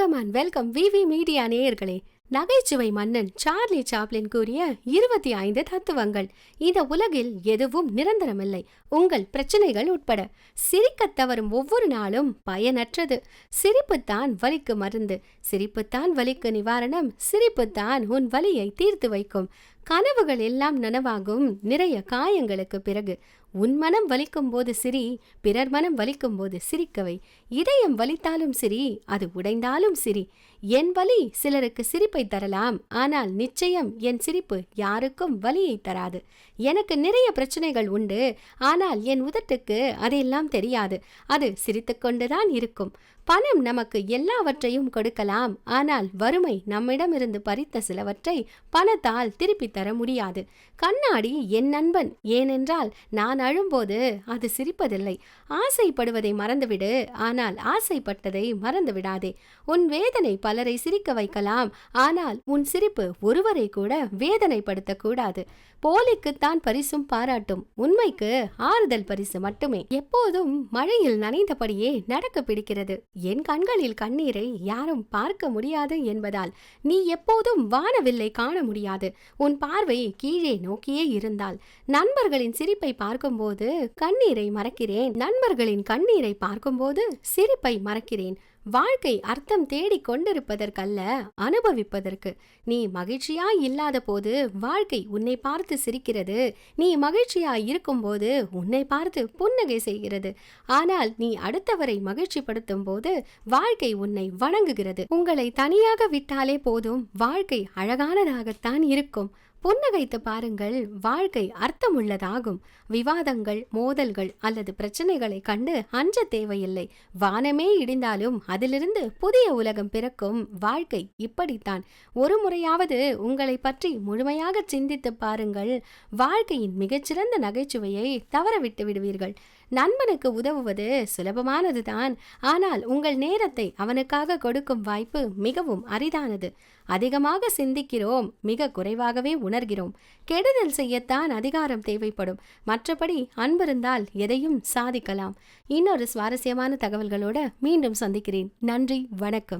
And welcome V V media நேயர்களே. நகைச்சுவை மன்னன் சார்லி சாப்ளின் கூறிய இருபத்தி ஐந்து தத்துவங்கள். இந்த உலகில் எதுவும் நிரந்தரமில்லை. உங்கள் பிரச்சனைகள் உட்பட. சிரிக்க தவறும் ஒவ்வொரு நாளும் பயனற்றது. சிரிப்புத்தான் வலிக்கு மருந்து. சிரிப்புத்தான் வலிக்கு நிவாரணம். சிரிப்புத்தான் உன் வலியை தீர்த்து வைக்கும். கனவுகள் எல்லாம் நனவாகும். நிறைய காயங்களுக்கு பிறகு உன் மனம் வலிக்கும் போது சிரி பிறர் மனம் வலிக்கும் போது சிரிக்கவை. இதயம் வலித்தாலும் சிரி அது உடைந்தாலும் சிரி. என் வலி சிலருக்கு சிரிப்பை தரலாம். ஆனால் நிச்சயம் என் சிரிப்பு யாருக்கும் வலியை தராது. எனக்கு நிறைய பிரச்சனைகள் உண்டு. ஆனால் என் உதட்டுக்கு அதெல்லாம் தெரியாது. அது சிரித்துக்கொண்டுதான் இருக்கும். பணம் நமக்கு எல்லாவற்றையும் கொடுக்கலாம். ஆனால் வறுமை நம்மிடமிருந்து பறித்த சிலவற்றை பணத்தால் திருப்பி தர முடியாது. கண்ணாடி என் நண்பன். ஏனென்றால் நான் அழும்போது அது சிரிப்பதில்லை. ஆசைப்படுவதை மறந்துவிடு. ஆனால் ஆசைப்பட்டதை மறந்து விடாதே. உன் வேதனை பலரை சிரிக்க வைக்கலாம். ஆனால் உன் சிரிப்பு ஒருவரை கூட வேதனைப்படுத்தக்கூடாது போலிக்குத்தான் பரிசும் பாராட்டும். உண்மைக்கு ஆறுதல் பரிசு மட்டுமே. எப்போதும் மழையில் நனைந்தபடியே நடக்க பிடிக்கிறது. என் கண்களில் கண்ணீரை யாரும் பார்க்க முடியாது என்பதால் நீ எப்போதும் வானவில்லை காண முடியாது. உன் பார்வை கீழே நோக்கியே இருந்தால் நண்பர்களின் சிரிப்பை பார்க்கும்போது கண்ணீரை மறக்கிறேன். நண்பர்களின் கண்ணீரை பார்க்கும்போது சிரிப்பை மறக்கிறேன். வாழ்க்கை அர்த்தம் தேடிக் கொண்டிருப்பதற்கல்ல அனுபவிப்பதற்கு. நீ மகிழ்ச்சியாய் இல்லாத போது வாழ்க்கை உன்னை பார்த்து சிரிக்கிறது. நீ மகிழ்ச்சியாய் இருக்கும்போது உன்னை பார்த்து புன்னகை செய்கிறது. ஆனால் நீ அடுத்தவரை மகிழ்ச்சிப்படுத்தும் போது வாழ்க்கை உன்னை வணங்குகிறது. உங்களை தனியாக விட்டாலே போதும். வாழ்க்கை அழகானதாகத்தான் இருக்கும். புன்னகைத்து பாருங்கள் வாழ்க்கை அர்த்தமுள்ளதாகும். விவாதங்கள் மோதல்கள் அல்லது பிரச்சனைகளை கண்டு அஞ்ச தேவையில்லை. வானமே இடிந்தாலும் அதிலிருந்து புதிய உலகம் பிறக்கும் வாழ்க்கை இப்படித்தான். ஒரு முறையாவது உங்களை பற்றி முழுமையாக சிந்தித்து பாருங்கள். வாழ்க்கையின் மிகச்சிறந்த நகைச்சுவையை தவறவிட்டு விடுவீர்கள். நண்பனுக்கு உதவுவது சுலபமானதுதான். ஆனால் உங்கள் நேரத்தை அவனுக்காக கொடுக்கும் வாய்ப்பு மிகவும் அரிதானது. அதிகமாக சிந்திக்கிறோம் மிக குறைவாகவே உணர்கிறோம். கெடுதல் செய்யத்தான் அதிகாரம் தேவைப்படும். மற்றபடி அன்பிருந்தால் எதையும் சாதிக்கலாம். இன்னொரு சுவாரஸ்யமான தகவல்களோட மீண்டும் சந்திக்கிறேன். நன்றி வணக்கம்.